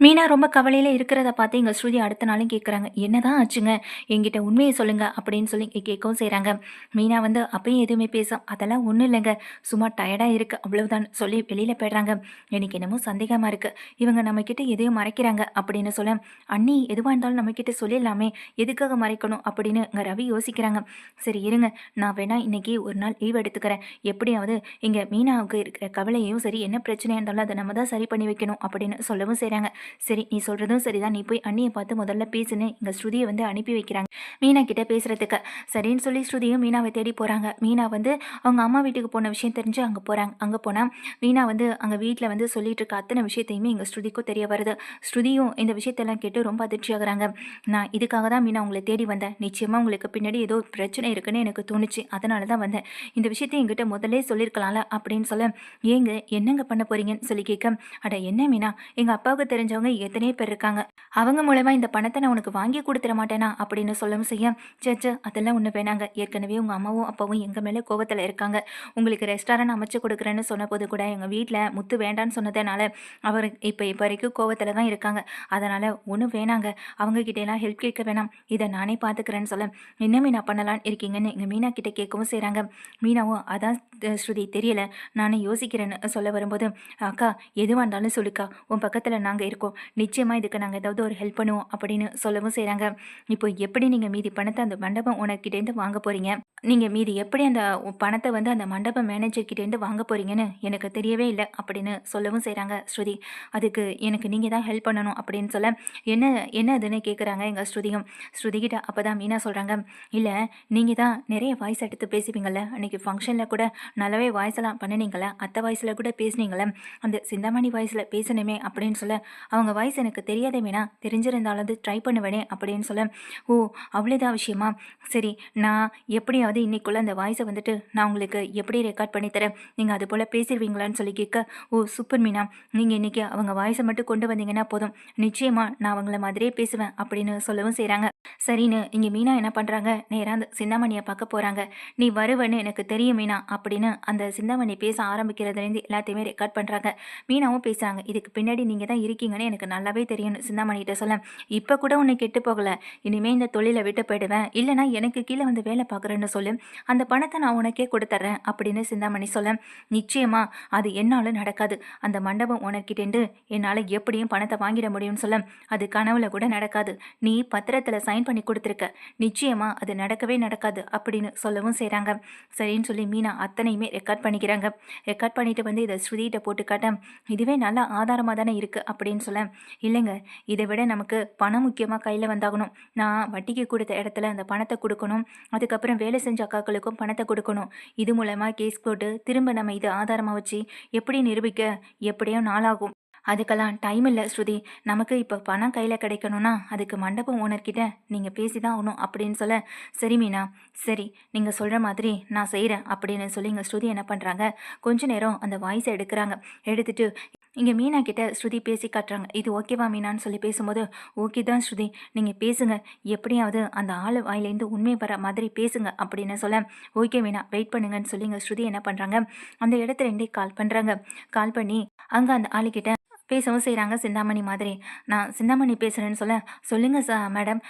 மீனா ரொம்ப கவலையில் இருக்கிறத பார்த்து எங்கள் ஸ்ருதி அடுத்த நாளும் கேட்குறாங்க என்னதான் ஆச்சுங்க? எங்கிட்ட உண்மையை சொல்லுங்க அப்படின்னு சொல்லி கேட்கவும் செய்கிறாங்க மீனா வந்து அப்பயும் எதுவுமே பேச அதெல்லாம் ஒன்றும் இல்லைங்க. சும்மா டயர்டாக இருக்கு அவ்வளவுதான் சொல்லி வெளியில் போயிடுறாங்க. எனக்கு என்னமோ சந்தேகமாக இருக்குது இவங்க நம்மக்கிட்ட எதையும் மறைக்கிறாங்க அப்படின்னு சொல்ல அண்ணி எதுவாக இருந்தாலும் நம்மக்கிட்ட சொல்லிடலாமே. எதுக்காக மறைக்கணும்? அப்படின்னு இங்கே ரவி யோசிக்கிறாங்க. சரி இருங்க. நான் வேணா இன்னைக்கு ஒரு நாள் லீவ் எடுத்துக்கிறேன். எப்படியாவது இங்கே மீனாவுக்கு இருக்கிற கவலையையும் சரி என்ன பிரச்சனையாக இருந்தாலும் அதை நம்ம தான் சரி பண்ணி வைக்கணும் அப்படின்னு சொல்லவும் செய்கிறாங்க சரி நீ சொல்கிறதும் சரிதான். நீ போய் அண்ணியை பார்த்து முதல்ல பேசுன்னு இங்கே ஸ்ருதியை வந்து அனுப்பி வைக்கிறாங்க. மீனா கிட்டே பேசுகிறதுக்கு சரின்னு சொல்லி ஸ்ருதியும் மீனாவை தேடி போகிறாங்க மீனா வந்து அவங்க அம்மா வீட்டுக்கு போன விஷயம் தெரிஞ்சு அங்கே போகிறாங்க அங்கே போனால் மீனா வந்து அங்கே வீட்டில் வந்து சொல்லிட்டு இருக்க அத்தனை விஷயத்தையுமே எங்கள் ஸ்ருதிக்கும் தெரிய வருது. ஸ்ருதியும் இந்த விஷயத்தெல்லாம் கேட்டு ரொம்ப அதிர்ச்சி ஆகுறாங்க. நான் இதுக்காக தான் மீனா உங்களை தேடி வந்தேன். நிச்சயமாக உங்களுக்கு பின்னாடி ஏதோ பிரச்சனை இருக்குன்னு எனக்கு தோணுச்சு. அதனால தான் வந்தேன். இந்த விஷயத்தை எங்கிட்ட முதல்ல சொல்லியிருக்கலாம்ல அப்படின்னு சொல்ல ஏங்க என்னங்க பண்ண போறீங்கன்னு சொல்லி கேட்க அட என்ன மீனா? எங்கள் அப்பாவுக்கு தெரிஞ்ச தெரிஞ்சவங்க எத்தனையோ பேர் இருக்காங்க? அவங்க மூலமா இந்த பணத்தை நான் உனக்கு வாங்கி கொடுத்துட மாட்டேனா? அப்படின்னு சொல்லவும் செய்ய சேச்சு அதெல்லாம் ஒன்று வேணாங்க. ஏற்கனவே உங்கள் அம்மாவும் அப்பாவும் எங்கள் மேலே கோவத்தில் இருக்காங்க. உங்களுக்கு ரெஸ்டாரண்ட் அமைச்சு கொடுக்குறேன்னு சொன்னபோது கூட எங்கள் வீட்டில் முத்து வேண்டான்னு சொன்னதுனால அவர் இப்போ இப்போ வரைக்கும் கோவத்தில் தான் இருக்காங்க. அதனால் ஒன்றும் வேணாங்க. அவங்க கிட்டேலாம் ஹெல்ப் கேட்க வேணாம். இதை நானே பார்த்துக்கிறேன்னு சொல்ல. என்ன மீனா பண்ணலான்னு இருக்கீங்கன்னு எங்கள் மீனா கிட்ட கேட்கவும் செய்கிறாங்க மீனாவும் அதான் ஸ்ருதி தெரியல. நானே யோசிக்கிறேன்னு சொல்ல வரும்போது அக்கா எதுவாக இருந்தாலும் சொல்லுக்கா. உன் பக்கத்தில் நாங்கள் இருக்கோம். நிச்சயமாக இதுக்கு நாங்கள் ஏதாவது ஒரு ஹெல்ப் பண்ணுவோம் அப்படின்னு சொல்லவும் செய்கிறாங்க இப்போ எப்படி நீங்கள் மீதி பணத்தை அந்த மண்டபம் உனக்கிட்டேருந்து வாங்க போகிறீங்க நீங்கள் மீதி எப்படி அந்த பணத்தை வந்து அந்த மண்டப மேனேஜர்கிட்டேருந்து வாங்க போகிறீங்கன்னு எனக்கு தெரியவே இல்லை அப்படின்னு சொல்லவும் செய்கிறாங்க ஸ்ருதி. அதுக்கு எனக்கு நீங்கள் தான் ஹெல்ப் பண்ணணும் அப்படின்னு சொல்ல என்ன என்ன அதுன்னு கேட்குறாங்க எங்கள் ஸ்ருதியும். ஸ்ருதிகிட்ட அப்போ தான் மீனா சொல்கிறாங்க இல்லை நீங்கள் தான் நிறைய வாய்ஸ் எடுத்து பேசுவீங்கள்ல அன்றைக்கி ஃபங்க்ஷனில் கூட நல்லாவே வாய்ஸ் எல்லாம் பண்ணினீங்களே அத்தை வாய்ஸில் கூட பேசுனீங்களே அந்த சிந்தாமணி வாய்ஸில் பேசணுமே அப்படின்னு சொல்ல அவங்க வாய்ஸ் எனக்கு தெரியாதே வேணா தெரிஞ்சிருந்தாலும் ட்ரை பண்ணுவேனே அப்படின்னு சொல்ல ஓ அவ்வளோதான் விஷயமா? சரி நான் எப்படியாவது இன்னைக்குள்ள அந்த வாய்ஸை வந்துட்டு நான் உங்களுக்கு எப்படி ரெக்கார்ட் பண்ணித்தரேன் நீங்கள் அது போல் பேசிடுவீங்களான்னு சொல்லி கேட்க ஓ சூப்பர் மீனா. நீங்கள் இன்னைக்கு அவங்க வாய்ஸை மட்டும் கொண்டு வந்தீங்கன்னா போதும். நிச்சயமாக நான் அவங்கள மாதிரியே பேசுவேன் அப்படின்னு சொல்லவும் செய்கிறாங்க சரின்னு இங்கே மீனா என்ன பண்ணுறாங்க நேராக அந்த சிந்தாமணியை பார்க்க போகிறாங்க நீ வருவன்னு எனக்கு தெரியும் மீனா அப்படின்னு அந்த சிந்தாமணி பேச ஆரம்பிக்கிறதுலேருந்து எல்லாத்தையுமே ரெக்கார்ட் பண்ணுறாங்க மீனாவும் பேசுகிறாங்க இதுக்கு பின்னாடி நீங்கள் தான் இருக்கீங்க இருக்கீங்கன்னு எனக்கு நல்லாவே தெரியும்னு சிந்தாமணிகிட்ட சொல்ல இப்போ கூட உன்னை கெட்டு போகலை. இனிமேல் இந்த தொழிலை விட்டு போயிடுவேன். இல்லைனா எனக்கு கீழே வந்து வேலை பார்க்குறேன்னு சொல்லு. அந்த பணத்தை நான் உனக்கே கொடுத்துட்றேன் அப்படின்னு சிந்தாமணி சொல்ல நிச்சயமா. அது என்னால் நடக்காது. அந்த மண்டபம் உனக்கிட்டேண்டு என்னால் எப்படியும் பணத்தை வாங்கிட முடியும்னு சொல்ல அது கனவுல கூட நடக்காது. நீ பத்திரத்தில் சைன் பண்ணி கொடுத்துருக்க. நிச்சயமா அது நடக்கவே நடக்காது அப்படின்னு சொல்லவும் செய்கிறாங்க சரின்னு சொல்லி மீனா அத்தனையுமே ரெக்கார்ட் பண்ணிக்கிறாங்க. ரெக்கார்ட் பண்ணிட்டு வந்து இதை ஸ்ருதிகிட்ட போட்டு காட்ட இதுவே நல்ல ஆதாரமாக தானே இருக்குது அப்படின்னு சொல்ல இல்லைங்க இதை விட நமக்கு பணம் முக்கியமாக கையில் வந்தாகணும். நான் வட்டிக்கு கொடுத்த இடத்துல அந்த பணத்தை கொடுக்கணும். அதுக்கப்புறம் வேலை செஞ்ச அக்காக்களுக்கும் பணத்தை கொடுக்கணும். இது மூலமாக கேஸ் போட்டு திரும்ப நம்ம இதை ஆதாரமாக வச்சு எப்படி நிரூபிக்க எப்படியோ நாளாகும். அதுக்கெல்லாம் டைம் இல்லை ஸ்ருதி. நமக்கு இப்போ பணம் கையில் கிடைக்கணும்னா அதுக்கு மண்டபம் ஓனர்கிட்ட நீங்கள் பேசி தான் ஆகணும் அப்படின்னு சொல்ல சரி மீனா சரி நீங்கள் சொல்கிற மாதிரி நான் செய்கிறேன் அப்படின்னு சொல்லி இங்கே ஸ்ருதி என்ன பண்ணுறாங்க கொஞ்ச நேரம் அந்த வாய்ஸை எடுக்கிறாங்க. எடுத்துட்டு இங்கே மீனா கிட்ட ஸ்ருதி பேசி காட்டுறாங்க. இது ஓகேவா மீனான்னு சொல்லி பேசும்போது ஓகே தான் ஸ்ருதி. நீங்கள் பேசுங்க. எப்படியாவது அந்த ஆள் வாயிலேருந்து உண்மை வர மாதிரி பேசுங்க அப்படின்னு சொல்ல ஓகே மீனா வெயிட் பண்ணுங்கன்னு சொல்லி இங்கே ஸ்ருதி என்ன பண்ணுறாங்க அந்த இடத்துல இருந்தே கால் பண்ணுறாங்க கால் பண்ணி அங்கே அந்த ஆளுக்கிட்ட பேசவும் செய்கிறாங்க சிந்தாமணி மாதிரி. நான் சிந்தாமணி பேசுகிறேன்னு சொல்ல சொல்லுங்கள் சா மேடம்.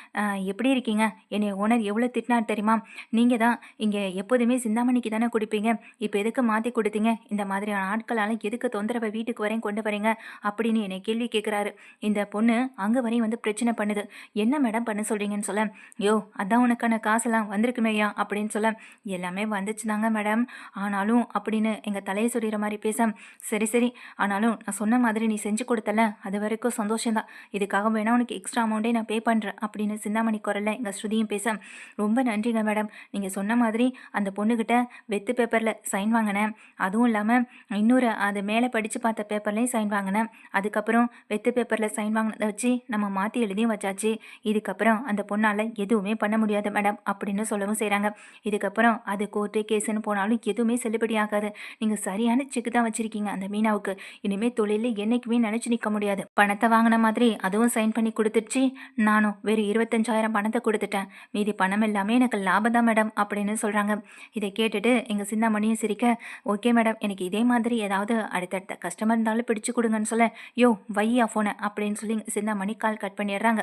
எப்படி இருக்கீங்க? என்னை ஓனர் எவ்வளோ திட்டினார் தெரியுமா? நீங்கள் தான் இங்கே எப்போதுமே சிந்தாமணிக்கு தானே கொடுப்பீங்க? இப்போ எதுக்கு மாற்றி கொடுத்தீங்க? இந்த மாதிரியான ஆட்களால் எதுக்கு தொந்தரவை வீட்டுக்கு வரையும் கொண்டு வரீங்க? அப்படின்னு என்னை கேள்வி கேட்குறாரு. இந்த பொண்ணு அங்கே வரையும் வந்து பிரச்சனை பண்ணுது. என்ன மேடம் பண்ண சொல்கிறீங்கன்னு சொல்ல யோ அதான் உனக்கான காசெல்லாம் வந்திருக்குமேயா அப்படின்னு சொல்ல எல்லாமே வந்துச்சு தாங்க மேடம். ஆனாலும் அப்படின்னு எங்கள் தலையை சொல்கிற மாதிரி பேச சரி சரி. ஆனாலும் நான் சொன்ன மாதிரி நீ செஞ்சு கொடுத்தல. அது வரைக்கும் சந்தோஷம்தான். இதுக்காக வேணா உனக்கு எக்ஸ்ட்ரா அமௌண்ட்டே நான் பே பண்ணுறேன் அப்படின்னு சிந்தாமணி குரலில் எங்கள் ஸ்ருதியும் பேச ரொம்ப நன்றிங்க மேடம் நீங்கள் சொன்ன மாதிரி அந்த பொண்ணுக்கிட்ட வெத்து பேப்பரில் சைன் வாங்கினேன். அதுவும் இல்லாமல் இன்னொரு அது மேலே படித்து பார்த்த பேப்பர்லேயும் சைன் வாங்கினேன். அதுக்கப்புறம் வெத்து பேப்பரில் சைன் வாங்கினதை வச்சு நம்ம மாற்றி எழுதியும் வச்சாச்சு. இதுக்கப்புறம் அந்த பொண்ணால் எதுவுமே பண்ண முடியாது மேடம் அப்படின்னு சொல்லவும் செய்கிறாங்க இதுக்கப்புறம் அது கோர்ட்டு கேஸுன்னு போனாலும் எதுவுமே செல்லுபடி ஆகாது நீங்கள் சரியான செக்கு தான் வச்சுருக்கீங்க அந்த மீனாவுக்கு. இனிமேல் தொழிலில் என்றைக்குமே நினச்சி நிற்க முடியாது. பணத்தை வாங்கின மாதிரி அதுவும் சைன் பண்ணி கொடுத்துருச்சு நானும் வெறும் இருபத்தஞ்சாயிரம் பணத்தை கொடுத்துட்டேன். மீதி பணம் எல்லாமே எனக்கு லாபம் தான் மேடம் அப்படின்னு சொல்கிறாங்க இதை கேட்டுட்டு எங்கள் சிந்தாமணியும் சிரிக்க ஓகே மேடம் எனக்கு இதே மாதிரி ஏதாவது அடுத்தடுத்த கஸ்டமர் இருந்தாலும் பிடிச்சு கொடுங்கன்னு சொல்ல யோ வையா ஃபோனை அப்படின்னு சொல்லி சிந்தாமணி கால் கட் பண்ணிடுறாங்க.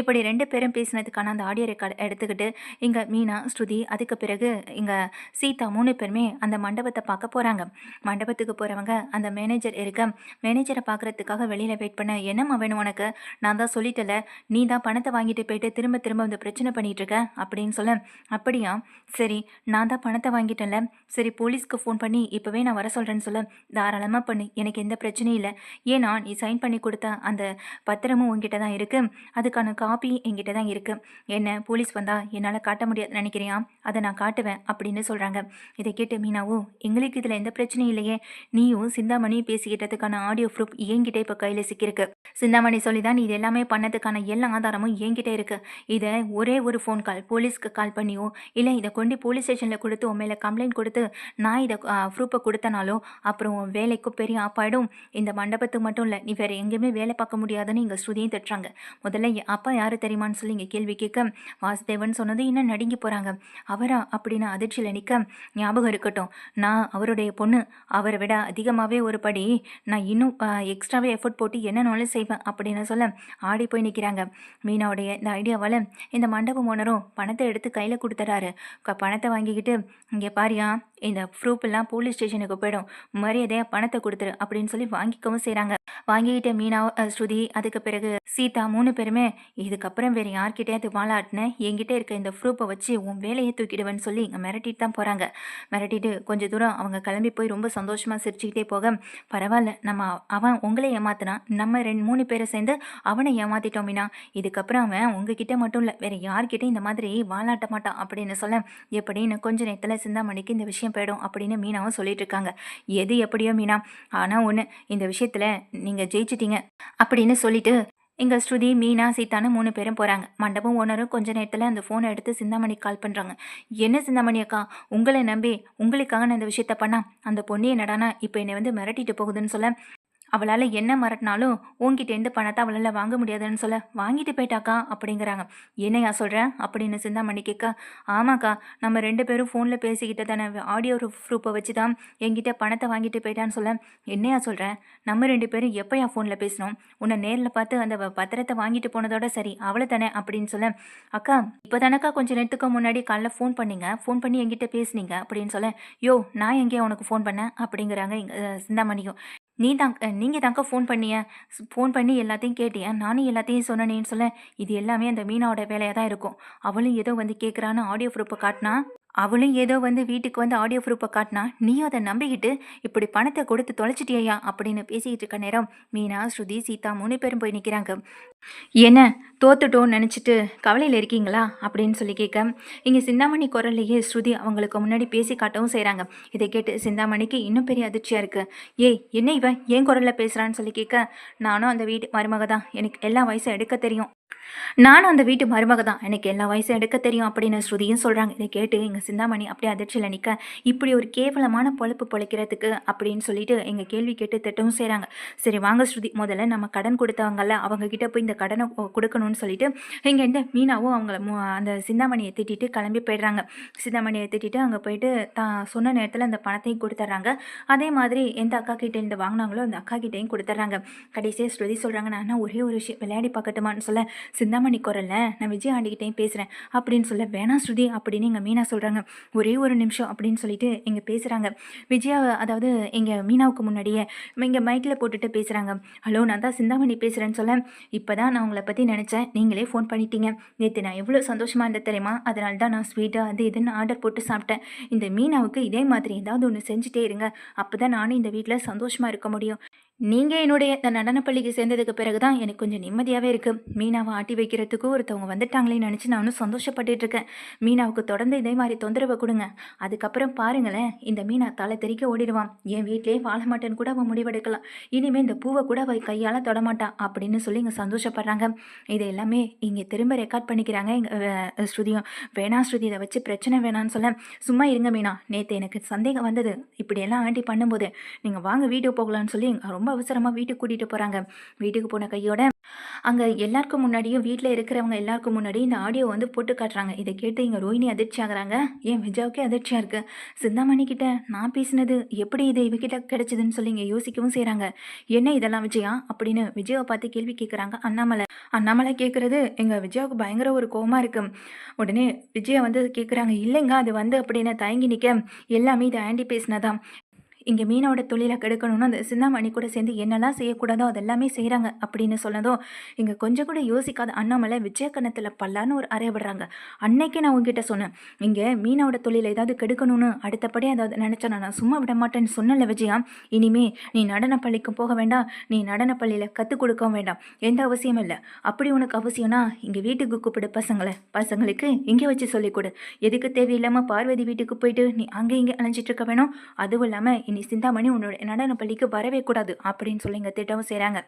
இப்படி ரெண்டு பேரும் பேசினதுக்கான அந்த ஆடியோ ரெக்கார்டு எடுத்துக்கிட்டு இங்கே மீனா ஸ்ருதி அதுக்கு பிறகு இங்கே சீதா மூணு பேருமே அந்த மண்டபத்தை பார்க்க போகிறாங்க மண்டபத்துக்கு போகிறவங்க அந்த மேனேஜர் இருக்க மேனேஜரை பார்க்குறதுக்காக வெளியில் வெயிட் பண்ண என்னம்மா வேணும் உனக்கு? நான் தான் சொல்லிட்டல நீ தான் பணத்தை வாங்கிட்டு போயிட்டு திரும்ப திரும்ப வந்து பிரச்சனை பண்ணிட்டு இருக்க? அப்படின்னு சொல்ல அப்படியா? சரி நான் தான் பணத்தை வாங்கிட்டேன்ல. சரி போலீஸ்க்கு ஃபோன் பண்ணி இப்போவே நான் வர சொல்கிறேன்னு சொல்ல. தாராளமாக பண்ணு. எனக்கு எந்த பிரச்சனையும் இல்லை. ஏன்னா நீ சைன் பண்ணி கொடுத்த அந்த பத்திரமும் உங்ககிட்ட தான் இருக்குது அதுக்கான காப்பி என்கிட்ட தான் இருக்குது என்ன போலீஸ் வந்தால் என்னால் காட்ட முடியாது நினைக்கிறியா? அதை நான் காட்டுவேன் அப்படின்னு சொல்கிறாங்க இதை கேட்டு மீனாவும் எங்களுக்கு இதில் எந்த பிரச்சனையும் இல்லையே. நீயும் சிந்தாமணியும் பேசிக்கிட்டதுக்கான ஆடியோ ப்ரூஃப் ஏன் என்கிட்ட இப்போ கையில் சிக்கியிருக்கு. சிந்தாமணி சொல்லி தான் இது எல்லாமே பண்ணதுக்கான எல்லா ஆதாரமும் என்கிட்ட இருக்கு. இதை ஒரே ஒரு ஃபோன் கால் போலீஸ்க்கு கால் பண்ணியோ இல்லை இதை கொண்டு போலீஸ் ஸ்டேஷனில் கொடுத்து உன் மேலே கம்ப்ளைண்ட் கொடுத்து நான் இதை ப்ரூஃபை கொடுத்தனாலோ அப்புறம் உன் வேலைக்கும் பெரிய ஆப்பாயிடும். இந்த மண்டபத்துக்கு மட்டும் இல்லை நீ வேறு எங்கேயுமே வேலை பார்க்க முடியாதுன்னு இங்கே ஸ்ருதியும் திட்டுறாங்க. முதல்ல அப்பா யார் தெரியுமான்னு சொல்லி இங்கே கேள்வி கேட்க வாசுதேவன் சொன்னது இன்னும் நடுங்கி போகிறாங்க அவரா அப்படின்னு அதிர்ச்சியில் நிற்க ஞாபகம் இருக்கட்டும். நான் அவருடைய பொண்ணு அவரை விட அதிகமாகவே ஒரு படி நான் இன்னும் எக்ஸ் எக்ஸ்ட்ராவே எஃபோர்ட் போட்டு என்னனாலும் செய்வேன் அப்படின்னு சொல்ல ஆடி போய் நிற்கிறாங்க மீனாவுடைய இந்த ஐடியாவால் இந்த மண்டபம் ஓனரும் பணத்தை எடுத்து கையில் கொடுத்துறாரு. பணத்தை வாங்கிக்கிட்டு இங்கே பாரியா இந்த ப்ரூஃப் எல்லாம் போலீஸ் ஸ்டேஷனுக்கு போயிடும். மரியாதையாக பணத்தை கொடுத்துரு அப்படின்னு சொல்லி வாங்கிக்கவும் செய்கிறாங்க வாங்கிக்கிட்ட மீனா ஸ்ருதி அதுக்கு பிறகு சீதா மூணு பேருமே இதுக்கப்புறம் வேறு யார்கிட்டயாவது வாழாட்டின என்கிட்ட இருக்க இந்த ப்ரூப்பை வச்சு உன் வேலையை தூக்கிடுவேன்னு சொல்லி இங்கே மிரட்டிட்டு தான் போகிறாங்க மிரட்டிட்டு கொஞ்சம் தூரம் அவங்க கிளம்பி போய் ரொம்ப சந்தோஷமாக சிரிச்சுக்கிட்டே போக பரவாயில்ல நம்ம அவன் உங்களை ஏமாத்தினா நம்ம ரெண்டு மூணு பேரை சேர்ந்து அவனை ஏமாத்திட்டோம் மீனா. இதுக்கப்புறம் அவன் உங்ககிட்ட மட்டும் இல்லை வேற யார்கிட்ட இந்த மாதிரி வாழாட்ட மாட்டான் அப்படின்னு சொல்ல எப்படின்னு கொஞ்ச நேரத்தில் சிந்தாமணிக்கு இந்த விஷயம் போயிடும் அப்படின்னு மீனாவும் சொல்லிட்டு இருக்காங்க. எது எப்படியோ மீனா? ஆனால் ஒன்று இந்த விஷயத்தில் நீங்கள் நீங்கள் ஜெயிச்சிட்டீங்க அப்படின்னு சொல்லிட்டு இங்கே ஸ்ருதி மீனா சீதான்னு மூணு பேரும் போகிறாங்க மண்டபம் ஓனரும் கொஞ்ச நேரத்தில் அந்த ஃபோனை எடுத்து சிந்தாமணி கால் பண்ணுறாங்க என்ன சிந்தாமணி அக்கா உங்களை நம்பி உங்களுக்காக நான் இந்த விஷயத்த பண்ணா? அந்த பொண்ணு என்னடானா இப்போ என்னை வந்து மிரட்டிட்டு போகுதுன்னு சொல்ல அவளால் என்ன மறட்டினாலும் உங்ககிட்டேருந்து பணத்தை அவளால் வாங்க முடியாதுன்னு சொல்ல வாங்கிட்டு போயிட்டாக்கா அப்படிங்கிறாங்க. என்னையா சொல்கிறேன் அப்படின்னு சிந்தாமணி கேட்க ஆமாக்கா நம்ம ரெண்டு பேரும் ஃபோனில் பேசிக்கிட்ட தானே ஆடியோ ப்ரூஃபை வச்சு தான் என்கிட்ட பணத்தை வாங்கிட்டு போயிட்டான்னு சொல்ல என்னையா சொல்கிறேன் நம்ம ரெண்டு பேரும் எப்போயா ஃபோனில் பேசினோம்? உன்னை நேரில் பார்த்து அந்த பத்திரத்தை வாங்கிட்டு போனதோட சரி அவளை தானே அப்படின்னு சொல்ல அக்கா இப்போ தானக்கா கொஞ்சம் நேரத்துக்கு முன்னாடி காலைல ஃபோன் பண்ணிங்க ஃபோன் பண்ணி என்கிட்ட பேசுனீங்க அப்படின்னு சொல்ல யோ நான் எங்கேயா உனக்கு ஃபோன் பண்ணேன் அப்படிங்கிறாங்க இங்க, சிந்தாமணியும். நீ தாங்க நீங்கள் தாங்க ஃபோன் பண்ணிய ஃபோன் பண்ணி எல்லாத்தையும் கேட்டியன் நானும் எல்லாத்தையும் சொன்னேன்னு சொல்ல இது எல்லாமே அந்த மீனாவோட வேலையாக தான் இருக்கும். அவளும் ஏதோ வந்து கேட்குறான்னு ஆடியோ ப்ரூப்பை காட்டினா? அவளும் ஏதோ வந்து வீட்டுக்கு வந்து ஆடியோ ப்ரூஃபை காட்டினா நீயும் அதை நம்பிக்கிட்டு இப்படி பணத்தை கொடுத்து தொலைச்சிட்டியா அப்படின்னு பேசிக்கிட்டு இருக்க நேரம் மீனா ஸ்ருதி சீதா மூணு பேரும் போய் நிற்கிறாங்க என்ன தோத்துட்டோம்னு நினச்சிட்டு கவலையில் இருக்கீங்களா? அப்படின்னு சொல்லி கேட்க. இங்கே சிந்தாமணி குரல்லையே ஸ்ருதி அவங்களுக்கு முன்னாடி பேசி காட்டவும் செய்கிறாங்க இதை கேட்டு சிந்தாமணிக்கு இன்னும் பெரிய அதிர்ச்சியாக இருக்குது ஏய் என்ன இவன்? ஏன் குரலில் பேசுகிறான்னு சொல்லி கேட்க நானும் அந்த வீட்டு மருமக தான் எனக்கு எல்லா வயசும் எடுக்க தெரியும். நானும் அந்த வீட்டு மருமக தான். எனக்கு எல்லா வயசும் எடுக்க தெரியும் அப்படின்னு ஸ்ருதியும் சொல்கிறாங்க இதை கேட்டு எங்கள் சிந்தாமணி அப்படியே அதிர்ச்சியில் நிற்க இப்படி ஒரு கேவலமான பொழப்பு பொழைக்கிறதுக்கு? அப்படின்னு சொல்லிட்டு எங்கள் கேள்வி கேட்டு திட்டவும் செய்கிறாங்க சரி வாங்க ஸ்ருதி. முதல்ல நம்ம கடன் கொடுத்தவங்கல்ல அவங்க கிட்ட போய் இந்த கடனை கொடுக்கணும்னு சொல்லிட்டு இங்கே இந்த மீனாவும் அவங்கள மு- அந்த சிந்தாமணியை திட்டிட்டு கிளம்பி போயிடுறாங்க. சிந்தாமணியை திட்டிட்டு அங்கே போயிட்டு தான் சொன்ன நேரத்தில் அந்த பணத்தையும் கொடுத்துட்றாங்க அதே மாதிரி எந்த அக்கா கிட்ட இருந்து வாங்கினாங்களோ அந்த அக்கா கிட்டேயும் கொடுத்துட்றாங்க கடைசியாக ஸ்ருதி சொல்கிறாங்க நான் ஒரே ஒரு விஷயம் விளையாடி பார்க்கட்டுமான்னு சொல்ல சிந்தாமணி குரல்ல நான் விஜய் ஆண்டிக்கிட்டேயும் பேசுகிறேன் அப்படின்னு சொல்ல வேணாம் ஸ்ருதி அப்படின்னு எங்கள் மீனா சொல்கிறாங்க ஒரே ஒரு நிமிஷம் அப்படின்னு சொல்லிட்டு இங்கே பேசுகிறாங்க விஜயா அதாவது எங்கள் மீனாவுக்கு முன்னாடியே இங்கே மைக்கில் போட்டுட்டு பேசுகிறாங்க ஹலோ நான் தான் சிந்தாமணி பேசுகிறேன்னு சொல்ல இப்போ தான் நான் உங்களை பற்றி நினச்சேன். நீங்களே ஃபோன் பண்ணிட்டீங்க. நேற்று நான் எவ்வளோ சந்தோஷமாக இருந்தேன் தெரியுமா? அதனால தான் நான் ஸ்வீட்டாக அது இதுன்னு ஆர்டர் போட்டு சாப்பிட்டேன். இந்த மீனாவுக்கு இதே மாதிரி ஏதாவது ஒன்று செஞ்சுட்டே இருங்க. அப்போ தான் நானும் இந்த வீட்டில் சந்தோஷமாக இருக்க முடியும். நீங்கள் என்னுடைய இந்த நடனப்பள்ளிக்கு சேர்ந்ததுக்கு பிறகு தான் எனக்கு கொஞ்சம் நிம்மதியாகவே இருக்குது மீனாவை ஆட்டி வைக்கிறதுக்கு ஒருத்தவங்க வந்துட்டாங்களேன்னு நினச்சி நானும் சந்தோஷப்பட்டுட்டு இருக்கேன். மீனாவுக்கு தொடர்ந்து இதே மாதிரி தொந்தரவை கொடுங்க. அதுக்கப்புறம் பாருங்களேன் இந்த மீனா தலை தெறிக்க ஓடிடுவான். என் வீட்டிலே வாழ மாட்டேன்னு கூட அவன் முடிவெடுக்கலாம். இனிமேல் இந்த பூவை கூட அவள் கையால் தொடமாட்டான் அப்படின்னு சொல்லி இங்கே சந்தோஷப்படுறாங்க. இது எல்லாமே இங்கே திரும்ப ரெக்கார்ட் பண்ணிக்கிறாங்க எங்கள் ஸ்ருதியும். வேணா ஸ்ருதி இதை வச்சு பிரச்சனை வேணான்னு சொல்ல. சும்மா இருங்க மீனா. நேற்று எனக்கு சந்தேகம் வந்தது. இப்படியெல்லாம் ஆண்டி பண்ணும்போது நீங்கள் வாங்க வீடியோ போகலான்னு சொல்லி ரொம்ப ரொம்ப அவசரமாக வீட்டுக்கு கூட்டிகிட்டு போகிறாங்க வீட்டுக்கு போன கையோட அங்கே எல்லாருக்கும் முன்னாடியும் வீட்டில் இருக்கிறவங்க எல்லாருக்கும் முன்னாடியும் இந்த ஆடியோ வந்து போட்டு காட்டுறாங்க. இதை கேட்டு இங்கே ரோஹிணி அதிர்ச்சி ஆகுறாங்க. ஏன் விஜயாவுக்கே அதிர்ச்சியாக இருக்குது சிந்தாமணி கிட்ட நான் பேசினது எப்படி இது இவகிட்ட கிடைச்சதுன்னு சொல்லி இங்கே யோசிக்கவும் செய்கிறாங்க என்ன இதெல்லாம் விஜயா? அப்படின்னு விஜயாவை பார்த்து கேள்வி கேட்குறாங்க அண்ணாமலை. அண்ணாமலை கேட்குறது எங்கள் விஜயாவுக்கு பயங்கர ஒரு கோமா இருக்குது உடனே விஜயா வந்து கேட்குறாங்க இல்லைங்க அது வந்து அப்படின்னு தயங்கி நிற்க எல்லாமே இது ஆண்டி பேசினதான் இங்கே மீனோட தொழிலை கெடுக்கணும்னு அந்த சிந்தாமணி கூட சேர்ந்து என்னெல்லாம் செய்யக்கூடாதோ அதெல்லாமே செய்கிறாங்க அப்படின்னு சொன்னதும் இங்கே கொஞ்சம் கூட யோசிக்காத அண்ணாமலை விஜயக்கணத்தில் பல்லான்னு ஒரு அறைய விடுறாங்க அன்னைக்கு நான் உங்ககிட்ட சொன்னேன் இங்கே மீனோட தொழிலை ஏதாவது கெடுக்கணும்னு அடுத்தபடி அதாவது நினச்சேன் நான் சும்மா விட மாட்டேன்னு சொன்னல விஜயா. இனிமே நீ நடன பள்ளிக்கு போக வேண்டாம் நீ நடன பள்ளியில் கற்றுக் கொடுக்கவும் வேண்டாம் எந்த அவசியமும் இல்லை. அப்படி உனக்கு அவசியம்னா இங்கே வீட்டுக்கு கூப்பிடு பசங்களை. பசங்களுக்கு இங்கே வச்சு சொல்லிக் கொடு. எதுக்கு தேவையில்லாமல் பார்வதி வீட்டுக்கு போயிட்டு நீ அங்கே இங்கே அலைஞ்சிட்டு இருக்க வேணும். அதுவும் இல்லாமல் இனி சிந்தாமணி உன்னோட நடன பள்ளிக்கு வரவே கூடாது அப்படின்னு சொல்லி இங்கே திட்டவும் செய்கிறாங்க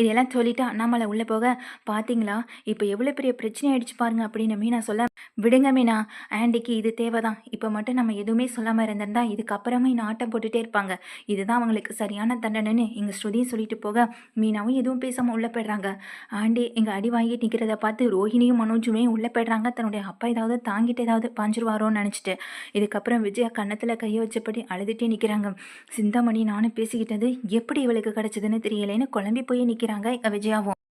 இதெல்லாம் சொல்லிட்டா அண்ணாமலை உள்ளே போக பார்த்தீங்களா இப்போ எவ்வளோ பெரிய பிரச்சனை ஆயிடுச்சு பாருங்க அப்படின்னு மீனா சொல்ல விடுங்க மீனா ஆண்டிக்கு இது தேவைதான். இப்போ மட்டும் நம்ம எதுவுமே சொல்லாமல் இருந்திருந்தா இதுக்கப்புறமா இன்னும் ஆட்டம் போட்டுகிட்டே இருப்பாங்க. இதுதான் அவங்களுக்கு சரியான தண்டனைன்னு எங்கள் ஸ்ருதியும் சொல்லிட்டு போக மீனாவும் எதுவும் பேசாமல் உள்ளே போயிடுறாங்க. ஆண்டி எங்கள் அடி வாங்கி நிற்கிறத பார்த்து ரோஹிணியும் மனோஜுமே உள்ளே போயிடுறாங்க. தன்னுடைய அப்பா ஏதாவது தாங்கிட்டு ஏதாவது பாஞ்சிருவாரோன்னு நினச்சிட்டு. இதுக்கப்புறம் விஜயா கன்னத்தில் கையை வச்சபடி அழுதுகிட்டே நிற்கிறாங்க சிந்தாமணி நானும் பேசிக்கிட்டது எப்படி இவளுக்கு கிடச்சதுன்னு தெரியலேன்னு குழம்பி போய் நிற்கிறாங்க விஜயாவும்.